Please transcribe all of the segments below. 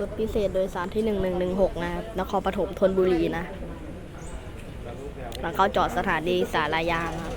รถพิเศษโดยสารที่ 1116 นะครับ นครปฐมธนบุรีนะ หลังเข้าจอดสถานีสารายางครับ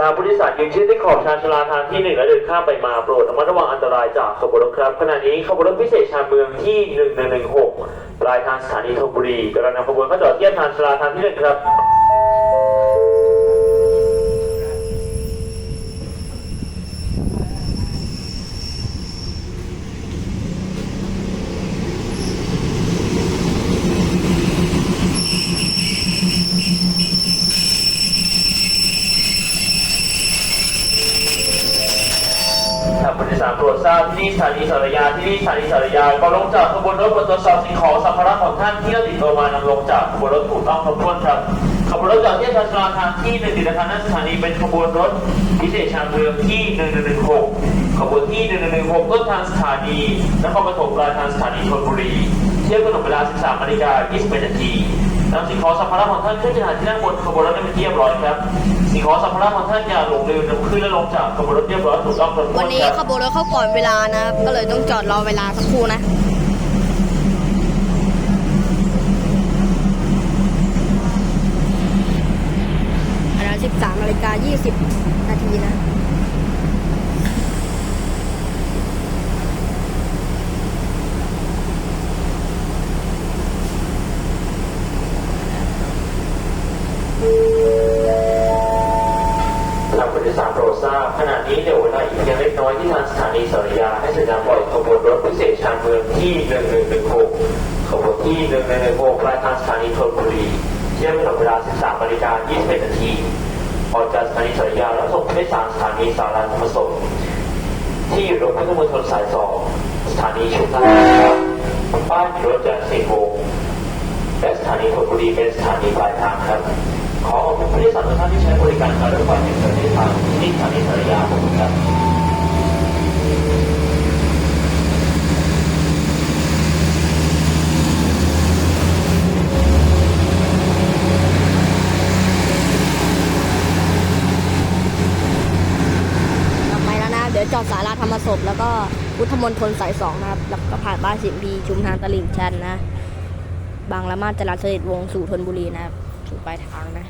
ทราบผู้โดยสารยืนชิดที่ขอบชานชลาทางที่หนึ่งและเดินข้ามไปมาโปรดระมัดระวังอันตรายจากขบวนรถครับขณะนี้ขบวนรถพิเศษชานเมืองที่ 1116ปลายทางสถานีธนบุรีกำลังนำขบวนเข้าจอดเทียบชานชลาทางที่หนึ่งครับ ผู้โดยสารโปรดทราบที่นี่สถานีสารยาที่นี่สถานีสารยาก็ลงจากขบวนรถบนตรวจสอบสิ่งของสัมภาระของท่านที่เราติดตัวมานำลงจากขบวนรถถูกต้องครบถ้วนครับขบวนรถจากเทียบชานาลาทางที่หนึ่งติดอาคารหน้าสถานีเป็นขบวนรถพิเศษชานเมืองที่หนึ่งหนึ่งหกขบวนที่1116ต้นทางสถานีนครปฐมปลายทางสถานีชนบุรี ที่ยวกำหนดเวลา 13นาฬิกา21นาทีนำสิ่งของสัมภาระของท่านขึ้นจากที่นั่งบนขบวนรถได้เป็นที่เรียบร้อยครับ สิ่งของสัมภาระของท่านอย่าหลงลืมนำขึ้นและลงจากขบวนรถเรียบร้อยถูกต้องครบถ้ววันนี้ขบวนรถเข้าก่อนเวลานะ ก็เลยต้องจอดรอเวลาสักครู่นะเวลา13นาฬิกา20นาทีนะ สารโปรดทราบขณะนี้เดี๋ยวเวลาอีกเพียงเล็กน้อยที่ทางสถานีสารยา ให้สัญญาณปล่อยขบวนรถพิเศษชานเมืองที่1116ขบวนที่1116ปลายทางสถานีธนบุรีเที่ยงกำหนดเวลา 13นาฬิกา21นาทีออกจากสถานีสารยาแล้วส่งผู้โดยสารสถานีสาราธรรมสงฆ์ที่รถพุทธมณฑลสาย2สถานีชุมทางครับป้ายรถจาก4โมงและสถานีธนบุรีเป็นสถานีปลายทางครับขอขอบคุณผู้โดยสารทุกท่านที่ใช้บริการการรถไฟแห่งประเทศไทยที่สถานีสารยาขอบคุณครับ กลับไปแล้วนะ เดี๋ยวจอดสาราธรรมศพแล้วก็พุทธมณฑลสายสองนะครับ แล้วก็ผ่านบ้านสิมพีชุมทางตลิ่งชันนะ บางละมาดจรัญสนิทวงสู่ธนบุรีนะครับสู่ปลายทางนะ